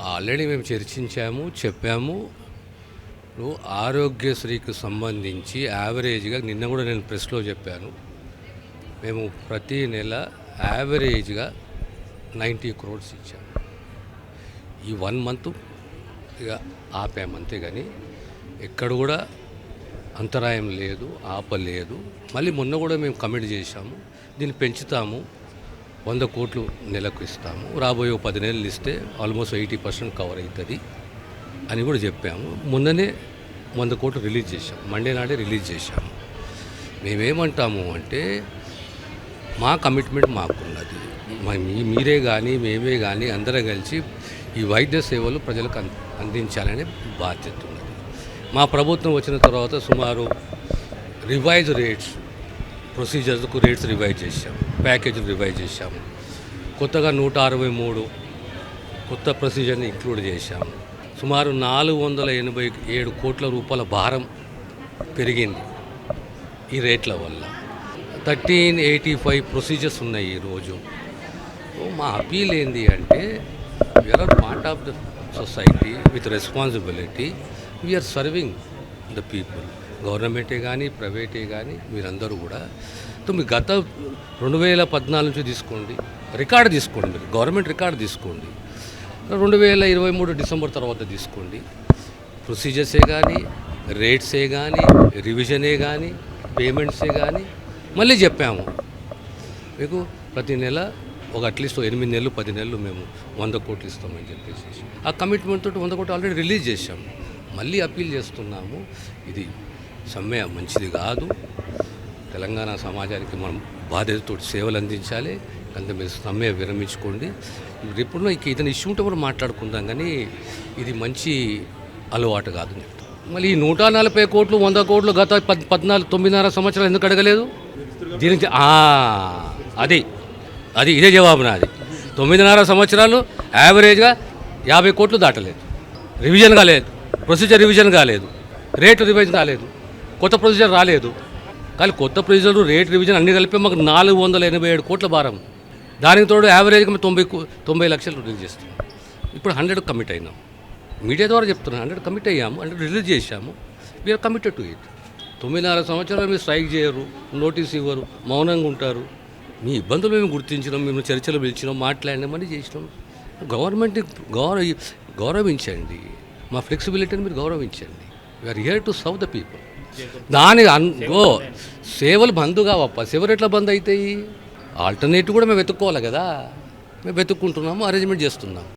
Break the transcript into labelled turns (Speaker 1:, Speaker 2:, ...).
Speaker 1: Already మేము చర్చించాము చెప్పాము. ఇప్పుడు ఆరోగ్యశ్రీకి సంబంధించి యావరేజ్గా నిన్న కూడా నేను ప్రెస్లో చెప్పాను. మేము ప్రతి నెల యావరేజ్గా నైంటీ క్రోడ్స్ ఇచ్చాము. ఈ వన్ మంత్ ఇక ఆపాము అంతే కానీ ఎక్కడ కూడా అంతరాయం లేదు ఆపలేదు. మళ్ళీ మొన్న కూడా మేము కమిట్ చేశాము. దీన్ని పెంచుతాము. వంద కోట్లు నెలకు ఇస్తాము. రాబోయే పది నెలలు ఇస్తే ఆల్మోస్ట్ ఎయిటీ పర్సెంట్ కవర్ అవుతుంది అని కూడా చెప్పాము. మొన్ననే వంద కోట్లు రిలీజ్ చేశాం. మండే నాడే రిలీజ్ చేశాము. మేమేమంటాము అంటే మా కమిట్మెంట్ మాకున్నది. మీరే కానీ మేమే కానీ అందరం కలిసి ఈ వైద్య సేవలు ప్రజలకు అం- అందించాలనే బాధ్యత ఉన్నది. మా ప్రభుత్వం వచ్చిన తర్వాత సుమారు రివైజ్ రేట్స్ ప్రొసీజర్స్కు రేట్స్ రివైజ్ చేశాం ప్యాకేజీలు రివైజ్ చేశాము కొత్తగా నూట అరవై మూడు కొత్త ప్రొసీజర్ని ఇంక్లూడ్ చేశాము సుమారు నాలుగు వందల ఎనభై ఏడు కోట్ల రూపాయల భారం పెరిగింది ఈ రేట్ల వల్ల. థర్టీన్ ఎయిటీ ఫైవ్ ప్రొసీజర్స్ ఉన్నాయి ఈరోజు మా అపీల్ ఏంటి అంటే we're part of the society with responsibility we're serving the people గవర్నమెంటే కానీ ప్రైవేటే కానీ మీరందరూ కూడా సో మీ గత రెండు వేల పద్నాలుగు నుంచి తీసుకోండి. రికార్డు తీసుకోండి మీరు. గవర్నమెంట్ రికార్డు తీసుకోండి. రెండు వేల ఇరవై మూడు డిసెంబర్ తర్వాత తీసుకోండి. ప్రొసీజర్సే కానీ రేట్సే కానీ రివిజనే కానీ పేమెంట్సే కానీ మళ్ళీ చెప్పాము. మీకు ప్రతి నెల ఒక అట్లీస్ట్ ఎనిమిది నెలలు పది నెలలు మేము వంద కోట్లు ఇస్తామని చెప్పేసి. ఆ కమిట్మెంట్ తోటి వంద కోట్లు ఆల్రెడీ రిలీజ్ చేశాము. మళ్ళీ అప్పీల్ చేస్తున్నాము. ఇది సమ్మె మంచిది కాదు. తెలంగాణ సమాజానికి మనం బాధ్యతతో సేవలు అందించాలి. అంత మీరు సమ్మె విరమించుకోండి. ఇప్పుడు ఇక ఏదైనా ఇష్యూ ఉంటే మనం మాట్లాడుకుందాం కానీ ఇది మంచి అలవాటు కాదు చెప్తాను. మళ్ళీ ఈ నూట నలభై కోట్లు వంద కోట్లు గత పద్ పద్నాలుగు తొమ్మిదిన్నర సంవత్సరాలు ఎందుకు అడగలేదు? దీనికి అది అది ఇదే జవాబు నాది. తొమ్మిదిన్నర సంవత్సరాలు యావరేజ్గా యాభై కోట్లు దాటలేదు. రివిజన్ కాలేదు. ప్రొసీజర్ రివిజన్ కాలేదు. రేటు రివిజన్ కాలేదు. కొత్త ప్రొసీజర్ రాలేదు. కానీ కొత్త ప్రొసీజర్ రేట్ రివిజన్ అన్ని కలిపి మాకు నాలుగు వందల ఎనభై ఏడు కోట్ల భారం. దానికి తోడు యావరేజ్గా తొంభై తొంభై లక్షలు రిలీజ్ చేస్తాం. ఇప్పుడు హండ్రెడ్ కమిట్ అయినాం. మీడియా ద్వారా చెప్తున్నాను హండ్రెడ్ కమిట్ అయ్యాము హండ్రెడ్ రిలీజ్ చేశాము. వీఆర్ కమిటెడ్ టు ఇట్ తొమ్మిదిన్నర సంవత్సరాలు మీరు స్ట్రైక్ చేయరు నోటీస్ ఇవ్వరు మౌనంగా ఉంటారు. మీ ఇబ్బందులు మేము గుర్తించినాం మేము చర్చలు పిలిచినాం మాట్లాడినామని చేసినాం. గవర్నమెంట్ని గౌరవ గౌరవించండి. మా ఫ్లెక్సిబిలిటీని మీరు గౌరవించండి. We're here to serve the people దాని అన్ సేవలు బంద్ కావప్ప సేవలు ఎట్లా బంద్ అవుతాయి ఆల్టర్నేటివ్ కూడా మేము వెతుక్కోవాలి కదా. మేము వెతుక్కుంటున్నాము అరేంజ్మెంట్ చేస్తున్నాము.